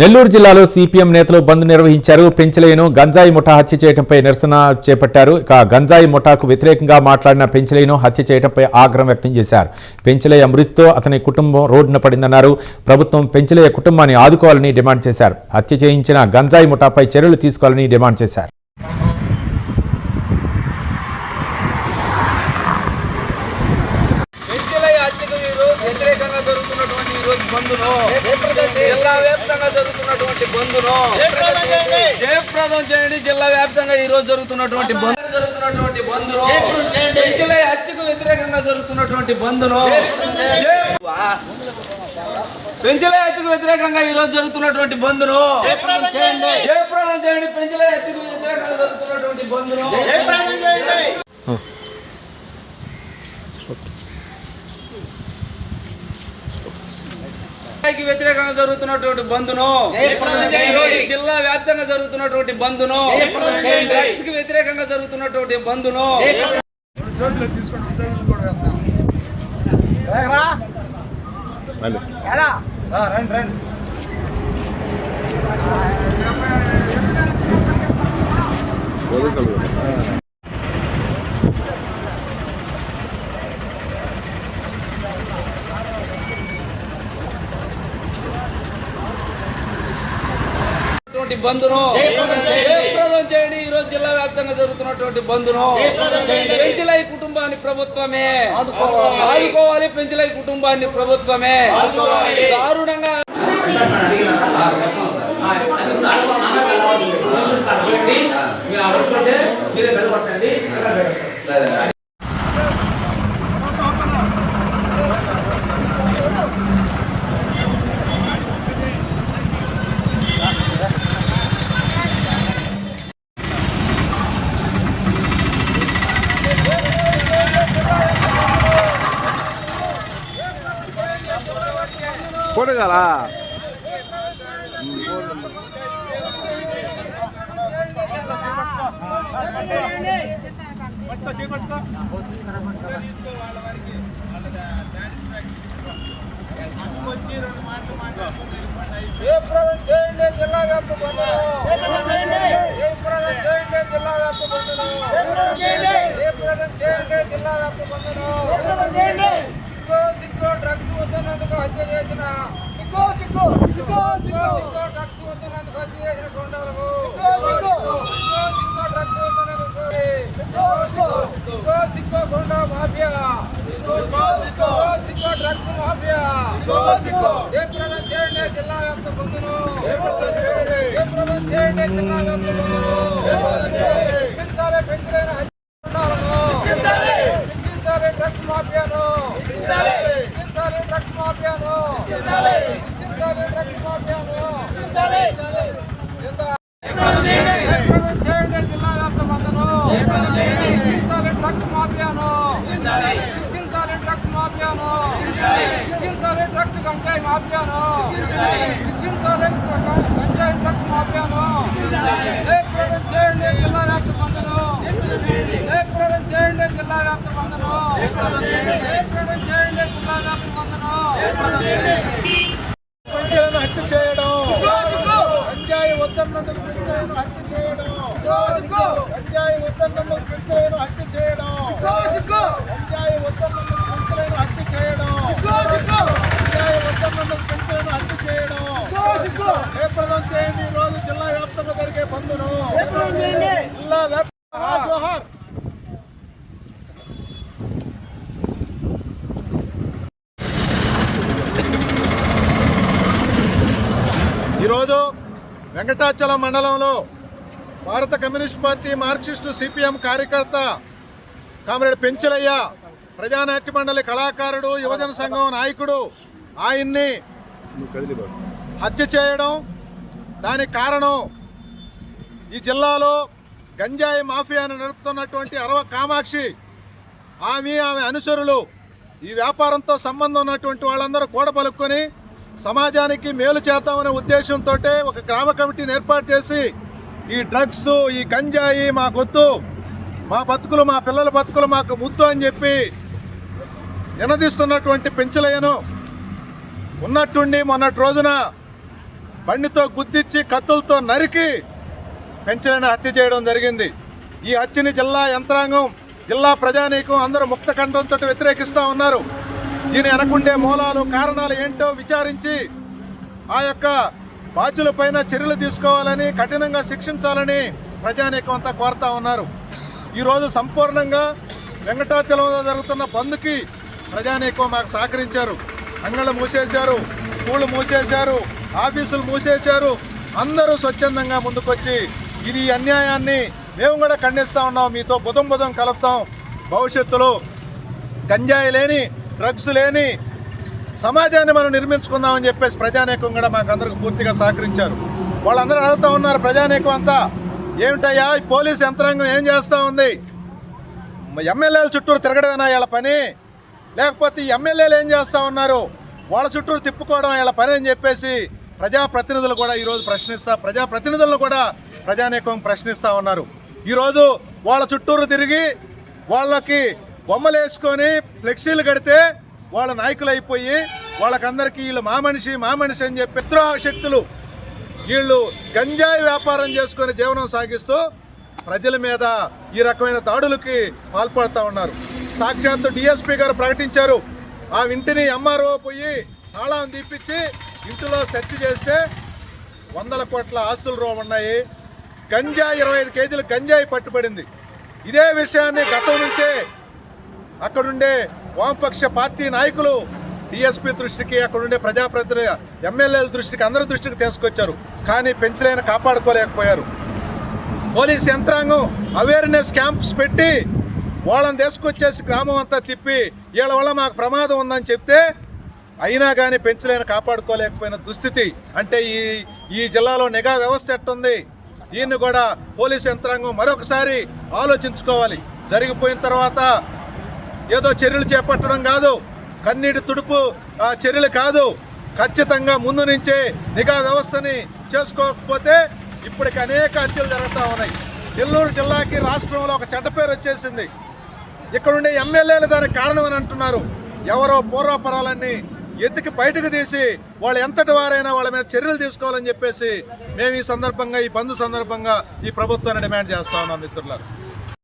నెల్లూరు జిల్లాలో సిపిఎం నేతలు బంద్ నిర్వహించారు. పెంచలేను గంజాయి ముఠా హత్య చేయడంపై నిరసన చేపట్టారు. ఇక గంజాయి ముఠాకు వ్యతిరేకంగా మాట్లాడిన పెంచలేను హత్య చేయడంపై ఆగ్రహం వ్యక్తం చేశారు. పెంచలయ్య మృతితో అతని కుటుంబం రోడ్డున పడిందన్నారు. ప్రభుత్వం పెంచలయ్య కుటుంబాన్ని ఆదుకోవాలని డిమాండ్ చేశారు. హత్య చేయించిన గంజాయి ముఠాపై చర్యలు తీసుకోవాలని డిమాండ్ చేశారు పెంచలై హత్యకు ఈరోజు వ్యతిరేకంగా జరుగుతున్నటువంటి ఈ రోజు బంధును జిల్లా వ్యాప్తంగా జరుగుతున్నటువంటి బంధును జయప్రదం చేయండి జిల్లా వ్యాప్తంగా ఈ రోజు జరుగుతున్నటువంటి బంధు జరుగుతున్నటువంటి బంధును పెంచలై హత్యకు వ్యతిరేకంగా జరుగుతున్నటువంటి బంధును జయ- హత్యకు వ్యతిరేకంగా ఈ రోజు జరుగుతున్నటువంటి బంధును జయప్రదం చేయండి పెంచలై హత్యకు వ్యతిరేకంగా జరుగుతున్నటువంటి బంధును వ్యతిరేకంగా జరుగుతున్నటువంటి బంధును జిల్లా వ్యాప్తంగా జరుగుతున్నటువంటి బంధును డ్రగ్స్కి వ్యతిరేకంగా జరుగుతున్నటువంటి బంధును రండి రండి ఉన్నటువంటి బంధును. జయప్రదం చేయండి. ఈ రోజు జిల్లా వ్యాప్తంగా జరుగుతున్నటువంటి బంధును. పెంచలై కుటుంబాన్ని ప్రభుత్వమే. ఆదుకోవాలి. పెంచలై కుటుంబాన్ని ప్రభుత్వమే. దారుణంగా చేయండి జిల్లా కొడగల బంధువులు జయప్రదం చేయండి జిల్లా వ్యాప్త బంధువులు జయప్రదం జిల్లా వ్యాప్త బంధువులు. వద్దన్నందుకు హత్య చేసిన సిక్కో సిక్కో సిక్కో సిక్కో సిక్కో డ్రగ్స్ వద్దన్నందుకు హత్య చేసిన సిక్కో సిక్కో సిక్కో డ్రగ్స్ సిక్కో సిక్కో సిక్కో కొండ మాఫియా. సిక్కో సిక్కో డ్రగ్స్ మాఫియా. సిక్కో సిక్కో జయప్రదం చేయండి జిల్లా వ్యాప్త జయప్రదం చేయండి జయప్రదం చేయండి జిల్లా వ్యాప్త బంధును జయప్రదం చేయండి చింతాలే పెంచలేని హత్య చింతాలే చింతాలే డ్రగ్స్ మాఫియాను చింతాలే చింతాలే డ్రగ్స్ మాఫియాను చింతాలే చింతాలే డ్రగ్స్ మాఫియాను చింతాలే జయప్రదం చేయండి జిల్లా వ్యాప్త బంధను చింతాలే డ్రగ్స్ మాఫియాను చింతాలే డ్రగ్స్ మాఫియాను చింతాలే డ్రగ్స్ గంజాయి మాఫియాను చింతాలే గంజాయి డ్రగ్స్ మాఫియాను జయప్రదం చేయండి జిల్లా వ్యాప్త బంధను జయప్రదం చేయండి జిల్లా వ్యాప్త బంధను జయప్రదం చేయండి జిల్లా వ్యాప్త బంధను ప్రజలను హత్య చేయడం గంజాయి వద్దన్నందుకు ప్రజలను హత్య చేయడం గంజాయి వద్దన్నందుకు ప్రజలను హత్య చేయడం గంజాయి వద్దన్నందుకు ప్రజలను హత్య చేయడం గంజాయి వద్దన్నందుకు ప్రజలను హత్య చేయడం జయప్రదం చేయండి ఈ రోజు జిల్లా వ్యాప్తంగా జరిగే బంధును జిల్లా వ్యాప్త జోహార్ ఈరోజు వెంకటాచలం మండలంలో భారత కమ్యూనిస్ట్ పార్టీ మార్క్సిస్టు సిపిఎం కార్యకర్త కామ్రేడ్ పెంచలయ్య ప్రజానాట్య మండలి కళాకారుడు యువజన సంఘం నాయకుడు ఆయన్ని హత్య చేయడం దానికి కారణం ఈ జిల్లాలో గంజాయి మాఫియాను నడుపుతున్నటువంటి అరవ కామాక్షి ఆమె ఆమె అనుచరులు ఈ వ్యాపారంతో సంబంధం ఉన్నటువంటి వాళ్ళందరూ కూడపలుక్కొని సమాజానికి మేలు చేద్దామనే ఉద్దేశంతో ఒక గ్రామ కమిటీని ఏర్పాటు చేసి ఈ డ్రగ్స్ ఈ గంజాయి మాకొద్దు. మా బతుకులు మా పిల్లల బతుకులు మాకు ముద్దు అని చెప్పి నినదిస్తున్నటువంటి పెంచలేను ఉన్నట్టుండి మొన్నటి రోజున బండితో గుద్దిచ్చి కత్తులతో నరికి పెంచలేని హత్య చేయడం జరిగింది. ఈ హత్యని జిల్లా యంత్రాంగం జిల్లా ప్రజానీకం అందరూ ముక్త కంఠంతో వ్యతిరేకిస్తూ ఉన్నారు. దీని వెనకుండే మూలాలు కారణాలు ఏంటో విచారించి ఆ యొక్క బాధ్యులపైన చర్యలు తీసుకోవాలని కఠినంగా శిక్షించాలని ప్రజానీకం అంతా కోరుతా ఉన్నారు. ఈరోజు సంపూర్ణంగా వెంకటాచలంలో జరుగుతున్న బంద్కి ప్రజానీకం మాకు సహకరించారు. అంగళ్ళు మూసేశారు స్కూళ్ళు మూసేశారు ఆఫీసులు మూసేశారు. అందరూ స్వచ్ఛందంగా ముందుకొచ్చి ఇది అన్యాయాన్ని మేము కూడా ఖండిస్తూ ఉన్నాం. మీతో బుధం బుధం కలుపుతాం. భవిష్యత్తులో గంజాయి లేని డ్రగ్స్ లేని సమాజాన్ని మనం నిర్మించుకుందామని చెప్పేసి ప్రజానేకం కూడా మాకు అందరికీ పూర్తిగా సహకరించారు. వాళ్ళందరూ అడుగుతూ ఉన్నారు ప్రజానేకం అంతా ఏమిటయ్యా? ఈ పోలీస్ యంత్రాంగం ఏం చేస్తూ ఉంది? ఎమ్మెల్యేల చుట్టూరు తిరగడమేనా వీళ్ళ పని? లేకపోతే ఈ ఎమ్మెల్యేలు ఏం చేస్తూ ఉన్నారు? వాళ్ళ చుట్టూరు తిప్పుకోవడం వీళ్ళ పని అని చెప్పేసి ప్రజాప్రతినిధులు కూడా ఈరోజు ప్రశ్నిస్తా ప్రజాప్రతినిధులను కూడా ప్రజానేకం ప్రశ్నిస్తూ ఉన్నారు. ఈరోజు వాళ్ళ చుట్టూరు తిరిగి వాళ్ళకి బొమ్మలు వేసుకొని ఫ్లెక్సీలు కడితే వాళ్ళ నాయకులు అయిపోయి వాళ్ళకందరికీ వీళ్ళు మా మనిషి మా మనిషి అని చెప్పి విద్రోహ శక్తులు వీళ్ళు గంజాయి వ్యాపారం చేసుకొని జీవనం సాగిస్తూ ప్రజల మీద ఈ రకమైన దాడులకి పాల్పడుతూ ఉన్నారు. సాక్షాత్తు డిఎస్పీ గారు ప్రకటించారు. ఆ ఇంటిని ఎంఆర్ఓ పోయి తాళం తీపిచ్చి ఇంటిలో సెర్చ్ చేస్తే వందల కోట్ల ఆస్తులు రో ఉన్నాయి. గంజాయి ఇరవై ఐదు కేజీలు గంజాయి పట్టుబడింది. ఇదే విషయాన్ని గతం నుంచే అక్కడుండే వామపక్ష పార్టీ నాయకులు డిఎస్పీ దృష్టికి అక్కడుండే ప్రజాప్రతినిధి ఎమ్మెల్యేల దృష్టికి అందరి దృష్టికి తీసుకొచ్చారు. కానీ పెంచలేని కాపాడుకోలేకపోయారు. పోలీస్ యంత్రాంగం అవేర్నెస్ క్యాంప్స్ పెట్టి వాళ్ళని తీసుకొచ్చేసి గ్రామం అంతా తిప్పి వీళ్ళ వల్ల మాకు ప్రమాదం ఉందని చెప్తే అయినా కానీ పెంచలేని కాపాడుకోలేకపోయిన దుస్థితి. అంటే ఈ ఈ జిల్లాలో నిఘా వ్యవస్థ ఎట్టుంది? దీన్ని కూడా పోలీస్ యంత్రాంగం మరొకసారి ఆలోచించుకోవాలి. జరిగిపోయిన తర్వాత ఏదో చర్యలు చేపట్టడం కాదు. కన్నీటి తుడుపు ఆ, చర్యలు కాదు. ఖచ్చితంగా ముందు నుంచే నిఘా వ్యవస్థని చేసుకోకపోతే ఇప్పటికి అనేక హత్యలు జరుగుతూ ఉన్నాయి. నెల్లూరు జిల్లాకి రాష్ట్రంలో ఒక చెడ్డ పేరు వచ్చేసింది. ఇక్కడ ఉండే ఎమ్మెల్యేలు దానికి కారణం అని అంటున్నారు. ఎవరో పూర్వపరాలన్నీ ఎత్తికి బయటకు తీసి వాళ్ళు ఎంతటి వారైనా వాళ్ళ మీద చర్యలు తీసుకోవాలని చెప్పేసి మేము ఈ సందర్భంగా ఈ బంధు సందర్భంగా ఈ ప్రభుత్వాన్ని డిమాండ్ చేస్తా ఉన్నాం మిత్రులారు.